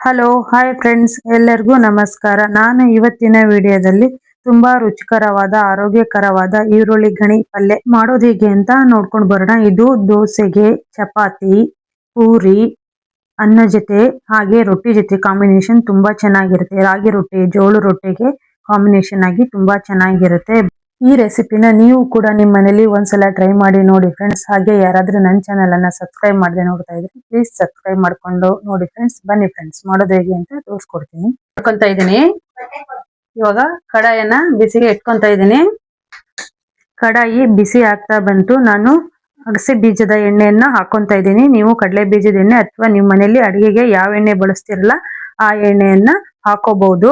Hello hi friends ಎಲ್ಲರಿಗೂ ನಮಸ್ಕಾರ. ನಾನು ಇವತ್ತಿನ ವಿಡಿಯೋದಲ್ಲಿ ತುಂಬಾ ರುಚಿಕರವಾದ, ಆರೋಗ್ಯಕರವಾದ ಈರುಳ್ಳಿ ಗಣಿ ಪಲ್ಯ ಮಾಡೋದು ಹೇಗೆ ಅಂತ ನೋಡ್ಕೊಂಡು ಬರೋಣ. ಇದು ದೋಸೆಗೆ ಚಪಾತಿ, ಪೂರಿ, ಅನ್ನ ಜೊತೆ, ಹಾಗೆ ರೊಟ್ಟಿ ಜೊತೆ ಕಾಂಬಿನೇಷನ್ ತುಂಬಾ ಚೆನ್ನಾಗಿರುತ್ತೆ. ರಾಗಿ ರೊಟ್ಟಿ, ಜೋಳು ರೊಟ್ಟಿಗೆ ಕಾಂಬಿನೇಷನ್ ಆಗಿ ತುಂಬಾ ಚೆನ್ನಾಗಿರುತ್ತೆ. ಈ ರೆಸಿಪಿನ ನೀವು ಕೂಡ ನಿಮ್ಮ ಮನೇಲಿ ಒಂದ್ಸಲ ಟ್ರೈ ಮಾಡಿ ನೋಡಿ ಫ್ರೆಂಡ್ಸ್ ಹಾಗೆ ಯಾರಾದ್ರೂ ನನ್ನ ಚಾನಲ್ ಅನ್ನ ಸಬ್ಸ್ಕ್ರೈಬ್ ಮಾಡದೆ ನೋಡ್ತಾ ಇದ್ರೆ ಪ್ಲೀಸ್ ಸಬ್ಸ್ಕ್ರೈಬ್ ಮಾಡ್ಕೊಂಡು ನೋಡಿ ಫ್ರೆಂಡ್ಸ್ ಬನ್ನಿ ಫ್ರೆಂಡ್ಸ್ ಮಾಡೋದು ಹೇಗೆ ಅಂತ ತೋರಿಸ್ಕೊಡ್ತೀನಿ. ಇಟ್ಕೊಂತ ಇದ್ದೀನಿ. ಇವಾಗ ಕಡಾಯನ್ನ ಬಿಸಿಗೆ ಇಟ್ಕೊಂತ ಇದ್ದೀನಿ. ಕಡಾಯಿ ಬಿಸಿ ಆಗ್ತಾ ಬಂತು. ನಾನು ಅಗಸೆ ಬೀಜದ ಎಣ್ಣೆಯನ್ನ ಹಾಕೊಂತ ಇದ್ದೀನಿ. ನೀವು ಕಡಲೆ ಬೀಜದ ಎಣ್ಣೆ ಅಥವಾ ನಿಮ್ಮ ಮನೆಯಲ್ಲಿ ಅಡಿಗೆಗೆ ಯಾವ ಎಣ್ಣೆ ಬಳಸ್ತಿರಲ್ಲ ಆ ಎಣ್ಣೆಯನ್ನ ಹಾಕೋಬಹುದು.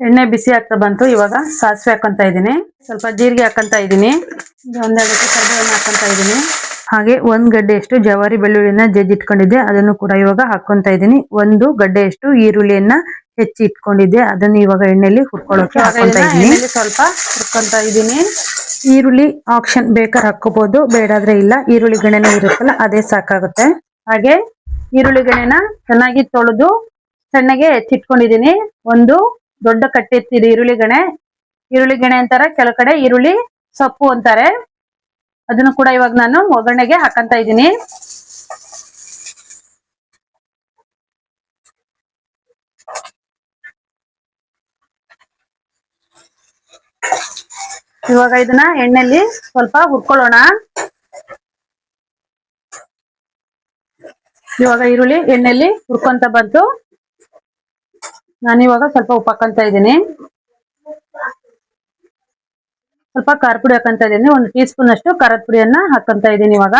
ಎಣ್ಣೆ ಬಿಸಿ ಆಗ್ತಾ ಬಂತು ಇವಾಗ ಸಾಸಿವೆ ಹಾಕೊಂತ ಇದ್ದೀನಿ. ಸ್ವಲ್ಪ ಜೀರಿಗೆ ಹಾಕೊಂತ ಇದ್ದೀನಿ. ಒಂದೆರಡು ಕರಿಬೇವನ್ನು ಹಾಕೊಂತ ಇದ್ದೀನಿ. ಹಾಗೆ ಒಂದ್ ಗಡ್ಡೆಯಷ್ಟು ಜವಾರಿ ಬೆಳ್ಳುಳ್ಳಿನ ಜಜ್ಜಿಟ್ಕೊಂಡಿದ್ದೆ. ಅದನ್ನು ಕೂಡ ಇವಾಗ ಹಾಕೊಂತ ಇದ್ದೀನಿ. ಒಂದು ಗಡ್ಡೆಯಷ್ಟು ಈರುಳ್ಳಿಯನ್ನ ಹೆಚ್ಚಿ ಇಟ್ಕೊಂಡಿದ್ದೆ. ಅದನ್ನು ಇವಾಗ ಎಣ್ಣೆಯಲ್ಲಿ ಹುರ್ಕೊಳ್ಳೋಕೆ ಹಾಕೊಂತ ಇದ್ದೀನಿ. ಸ್ವಲ್ಪ ಹುರ್ಕೊಂತ ಇದ್ದೀನಿ. ಈರುಳ್ಳಿ ಆಪ್ಷನ್ ಬೇಕಾದ್ರೆ ಹಾಕೋಬಹುದು ಬೇಡಾದ್ರೆ ಇಲ್ಲ. ಈರುಳ್ಳಿ ಗಣೆನ ಇರುತ್ತಲ್ಲ ಅದೇ ಸಾಕಾಗುತ್ತೆ. ಹಾಗೆ ಈರುಳ್ಳಿ ಗಣೆನ ಚೆನ್ನಾಗಿ ತೊಳೆದು ಸಣ್ಣಗೆ ಹೆಚ್ಚಿಟ್ಕೊಂಡಿದ್ದೀನಿ. ಒಂದು ದೊಡ್ಡ ಕಟ್ಟಿ ಎತ್ತಿದೆ ಈರುಳ್ಳಿ ಗಣೆ. ಈರುಳ್ಳಿ ಗಣೆ ಅಂತಾರೆ ಕೆಲ ಕಡೆ ಈರುಳ್ಳಿ ಸೊಪ್ಪು ಅಂತಾರೆ. ಅದನ್ನು ಕೂಡ ಇವಾಗ ನಾನು ಒಗ್ಗರಣೆಗೆ ಹಾಕಂತ ಇದ್ದೀನಿ. ಇವಾಗ ಇದನ್ನ ಎಣ್ಣೆಲಿ ಸ್ವಲ್ಪ ಹುರ್ಕೊಳ್ಳೋಣ. ಇವಾಗ ಈರುಳ್ಳಿ ಎಣ್ಣೆಲಿ ಹುರ್ಕೊಂತ ಬಂತು. ನಾನಿವಾಗ ಸ್ವಲ್ಪ ಉಪ್ಪು ಹಾಕೊಂತ ಇದ್ದೀನಿ. ಸ್ವಲ್ಪ ಖಾರ ಪುಡಿ ಹಾಕೊಂತ ಇದ್ದೀನಿ. ಒಂದು ಟೀ ಸ್ಪೂನ್ ಅಷ್ಟು ಖಾರದ ಪುಡಿಯನ್ನ ಹಾಕೊಂತ ಇದ್ದೀನಿ ಇವಾಗ.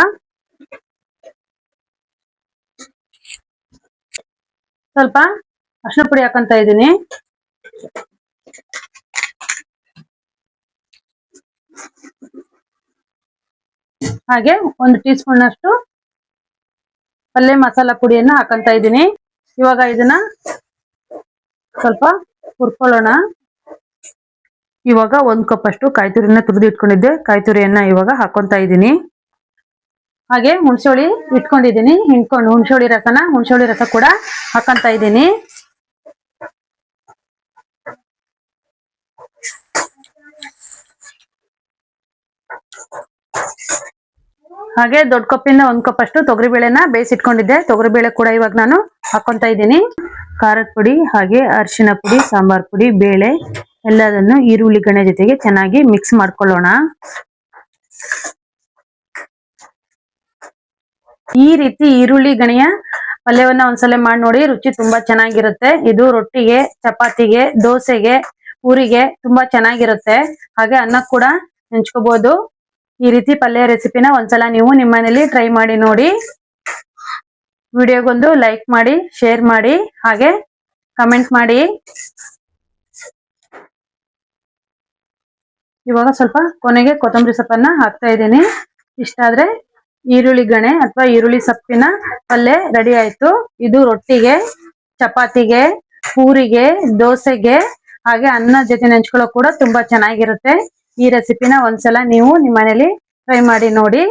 ಸ್ವಲ್ಪ ಅರ್ಶಿನ ಪುಡಿ ಹಾಕೊಂತ ಇದ್ದೀನಿ. ಹಾಗೆ ಒಂದು ಟೀ ಸ್ಪೂನ್ ಅಷ್ಟು ಪಲ್ಯ ಮಸಾಲ ಪುಡಿಯನ್ನ ಹಾಕೊಂತ ಇದ್ದೀನಿ. ಇವಾಗ ಇದನ್ನ ಸ್ವಲ್ಪ ಹುರ್ಕೊಳ್ಳೋಣ. ಇವಾಗ ಒಂದ್ ಕಪ್ ಅಷ್ಟು ಕಾಯಿ ತುರಿನ ತುರಿದು ಇಟ್ಕೊಂಡಿದ್ದೆ. ಕಾಯಿ ತುರಿಯನ್ನ ಇವಾಗ ಹಾಕೊಂತ ಇದ್ದೀನಿ. ಹಾಗೆ ಹುಣಸೋಳಿ ಇಟ್ಕೊಂಡಿದ್ದೀನಿ. ಹಿಂಡ್ಕೊಂಡು ಹುಣಸೋಳಿ ರಸನ, ಹುಣಸೋಳಿ ರಸ ಕೂಡ ಹಾಕೊಂತ ಇದ್ದೀನಿ. ಹಾಗೆ ದೊಡ್ಡ ಕಪ್ಪಿಂದ ಒಂದ್ ಕಪ್ ಅಷ್ಟು ತೊಗರಿ ಬೇಳೆನ ಬೇಯಿಸಿಟ್ಕೊಂಡಿದ್ದೆ. ತೊಗರಿಬೇಳೆ ಕೂಡ ಇವಾಗ ನಾನು ಹಾಕೊಂತ ಇದ್ದೀನಿ. ಖಾರದ ಪುಡಿ ಹಾಗೆ ಅರಿಶಿನ ಪುಡಿ, ಸಾಂಬಾರ್ ಪುಡಿ, ಬೇಳೆ ಎಲ್ಲದನ್ನು ಈರುಳ್ಳಿ ಗಣೆ ಜೊತೆಗೆ ಚೆನ್ನಾಗಿ ಮಿಕ್ಸ್ ಮಾಡ್ಕೊಳ್ಳೋಣ. ಈ ರೀತಿ ಈರುಳ್ಳಿ ಗಣೆಯ ಪಲ್ಯವನ್ನ ಒಂದ್ಸಲ ಮಾಡಿ ನೋಡಿ, ರುಚಿ ತುಂಬಾ ಚೆನ್ನಾಗಿರುತ್ತೆ. ಇದು ರೊಟ್ಟಿಗೆ, ಚಪಾತಿಗೆ, ದೋಸೆಗೆ ಊರಿಗೆ ತುಂಬಾ ಚೆನ್ನಾಗಿರುತ್ತೆ. ಹಾಗೆ ಅನ್ನ ಕೂಡ ನೆಂಚ್ಕೋಬಹುದು ಈ ರೀತಿ ಪಲ್ಯ ರೆಸಿಪಿನ ಒಂದ್ಸಲ ನೀವು ನಿಮ್ಮನೇಲಿ ಟ್ರೈ ಮಾಡಿ ನೋಡಿ. ವಿಡಿಯೋಗೊಂದು ಲೈಕ್ ಮಾಡಿ, ಶೇರ್ ಮಾಡಿ, ಹಾಗೆ ಕಮೆಂಟ್ ಮಾಡಿ. ಇವಾಗ ಸ್ವಲ್ಪ ಕೊನೆಗೆ ಕೊತ್ತಂಬರಿ ಸೊಪ್ಪನ್ನ ಹಾಕ್ತಾ ಇದ್ದೀನಿ. ಇಷ್ಟಾದ್ರೆ ಈರುಳ್ಳಿ ಗಣೆ ಅಥವಾ ಈರುಳ್ಳಿ ಸೊಪ್ಪಿನ ಪಲ್ಯ ರೆಡಿ ಆಯ್ತು. ಇದು ರೊಟ್ಟಿಗೆ, ಚಪಾತಿಗೆ, ಪೂರಿಗೆ, ದೋಸೆಗೆ, ಹಾಗೆ ಅನ್ನ ಜೊತೆ ನೆಂಚ್ಕೊಳ್ಳೋಕೆ ಕೂಡ ತುಂಬಾ ಚೆನ್ನಾಗಿರುತ್ತೆ. ಈ ರೆಸಿಪಿನ ಒಂದ್ಸಲ ನೀವು ನಿಮ್ಮ ಮನೇಲಿ ಟ್ರೈ ಮಾಡಿ ನೋಡಿ.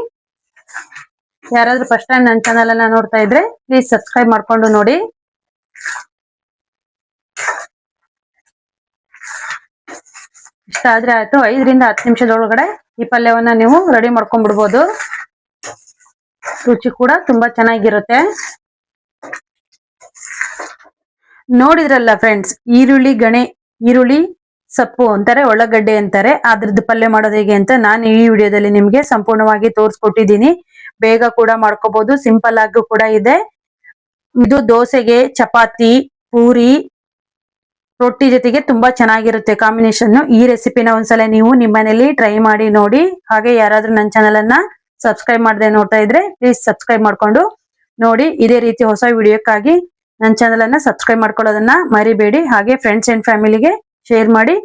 ಯಾರಾದ್ರೂ ಫಸ್ಟ್ ಟೈಮ್ ನನ್ನ ಚಾನಲ್ ಅನ್ನ ನೋಡ್ತಾ ಇದ್ರೆ ಪ್ಲೀಸ್ ಸಬ್ಸ್ಕ್ರೈಬ್ ಮಾಡ್ಕೊಂಡು ನೋಡಿ. ಇಷ್ಟ ಆದ್ರೆ ಆಯ್ತು, ಐದರಿಂದ ಹತ್ತು ನಿಮಿಷದೊಳಗಡೆ ಈ ಪಲ್ಯವನ್ನ ನೀವು ರೆಡಿ ಮಾಡ್ಕೊಂಡ್ಬಿಡ್ಬೋದು. ರುಚಿ ಕೂಡ ತುಂಬಾ ಚೆನ್ನಾಗಿರುತ್ತೆ. ನೋಡಿದ್ರಲ್ಲ ಫ್ರೆಂಡ್ಸ್ ಈರುಳ್ಳಿ ಗಣೆ, ಈರುಳ್ಳಿ ಸೊಪ್ಪು ಅಂತಾರೆ, ಒಳಗಡ್ಡೆ ಅಂತಾರೆ. ಅದ್ರದ್ದು ಪಲ್ಯ ಮಾಡೋದು ಹೇಗೆ ಅಂತ ನಾನು ಈ ವಿಡಿಯೋದಲ್ಲಿ ನಿಮ್ಗೆ ಸಂಪೂರ್ಣವಾಗಿ ತೋರಿಸ್ಕೊಟ್ಟಿದ್ದೀನಿ. ಬೇಗ ಕೂಡ ಮಾಡ್ಕೋಬಹುದು ಸಿಂಪಲ್ ಆಗಿ ಕೂಡ ಇದೆ. ಇದು ದೋಸೆಗೆ ಚಪಾತಿ, ಪೂರಿ, ರೊಟ್ಟಿ ಜೊತೆಗೆ ತುಂಬಾ ಚೆನ್ನಾಗಿರುತ್ತೆ ಕಾಂಬಿನೇಷನ್ ಈ ರೆಸಿಪಿನ ಒಂದ್ಸಲ ನೀವು ನಿಮ್ಮ ಮನೆಯಲ್ಲಿ ಟ್ರೈ ಮಾಡಿ ನೋಡಿ. ಹಾಗೆ ಯಾರಾದ್ರೂ ನನ್ನ ಚಾನಲ್ ಅನ್ನ ಸಬ್ಸ್ಕ್ರೈಬ್ ಮಾಡದೆ ನೋಡ್ತಾ ಇದ್ರೆ ಪ್ಲೀಸ್ ಸಬ್ಸ್ಕ್ರೈಬ್ ಮಾಡ್ಕೊಂಡು ನೋಡಿ. ಇದೇ ರೀತಿ ಹೊಸ ವಿಡಿಯೋಕ್ಕಾಗಿ ನನ್ನ ಚಾನಲ್ ಅನ್ನ ಸಬ್ಸ್ಕ್ರೈಬ್ ಮಾಡ್ಕೊಳ್ಳೋದನ್ನ ಮರಿಬೇಡಿ. ಹಾಗೆ ಫ್ರೆಂಡ್ಸ್ ಅಂಡ್ ಫ್ಯಾಮಿಲಿಗೆ ಶೇರ್ ಮಾಡಿ.